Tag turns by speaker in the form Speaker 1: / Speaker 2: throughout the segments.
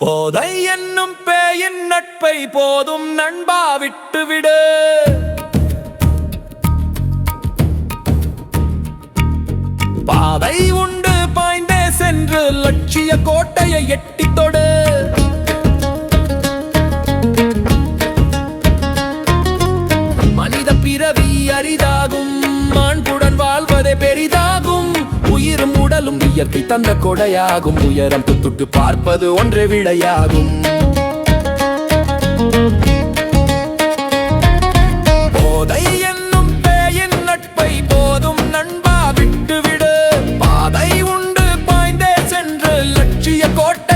Speaker 1: போதை என்னும் பேயின் நட்பை போதும் நண்பா விட்டுவிடு. பாதை உண்டு பாய்ந்தே சென்று லட்சிய கோட்டையை எட்டித்தொடு மனித பிறவி அரிதாகும். மாண்புடன் வாழ்வதே பெரிதாகும். உயிரும் உடலும் இயற்கை தந்த கொடையாகும். உயரம் துட்டு பார்ப்பது ஒன்றே விடையாகும். போதை என்னும் பேயின் நட்பை போதும் நண்பா விட்டுவிடு. பாதை உண்டு பாய்ந்தே சென்று லட்சிய கோட்டை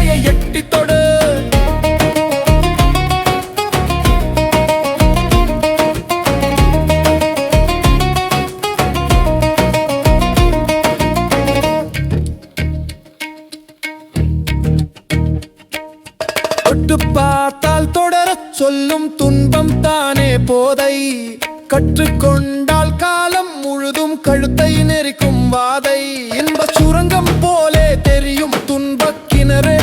Speaker 1: தொட்டு பார்த்தால் தொடரச் சொல்லும் துன்பம் தானே போதை. கற்றுக்கொண்டால் காலம் முழுதும் கழுத்தை நெறிக்கும் வாதை. இன்ப சுரங்கம் போலே தெரியும் துன்பக்கிணறு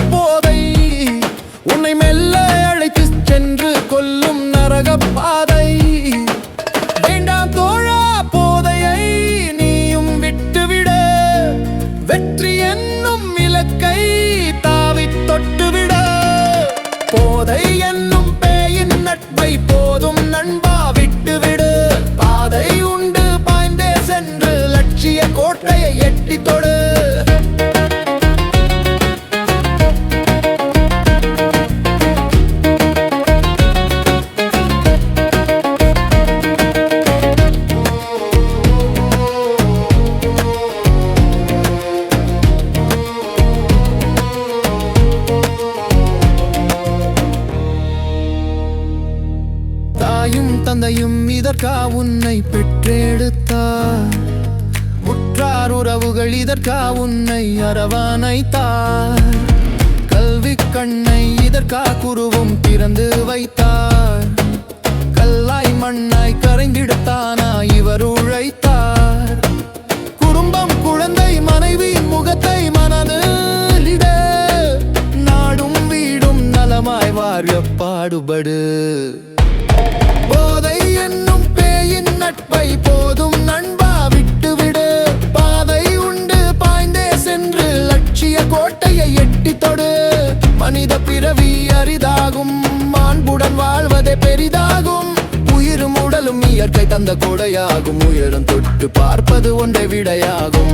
Speaker 1: தாயும் தந்தையும் இதற்கா உன்னை பெற்றெடுத்தார் உற்றார் உறவுகள் இதற்கா உன்னை அரவணைத்தார் கல்வி கண்ணை இதற்கா குருவும் திறந்து வைத்தார் கல்லாய் மண்ணாய் கரைந்திடத்தானா இவர் உழைத்தார்? குடும்பம் குழந்தை மனைவி முகத்தை மனதில் நாடும் வீடும் நலமாய் வாழ பாடுபடு உயிருடன் வாழ்வதே பெரிதாகும். உயிரும் உடலும் இயற்கை தந்த கொடையாகும். உயரம் தொட்டு பார்ப்பது ஒன்றை விடையாகும்.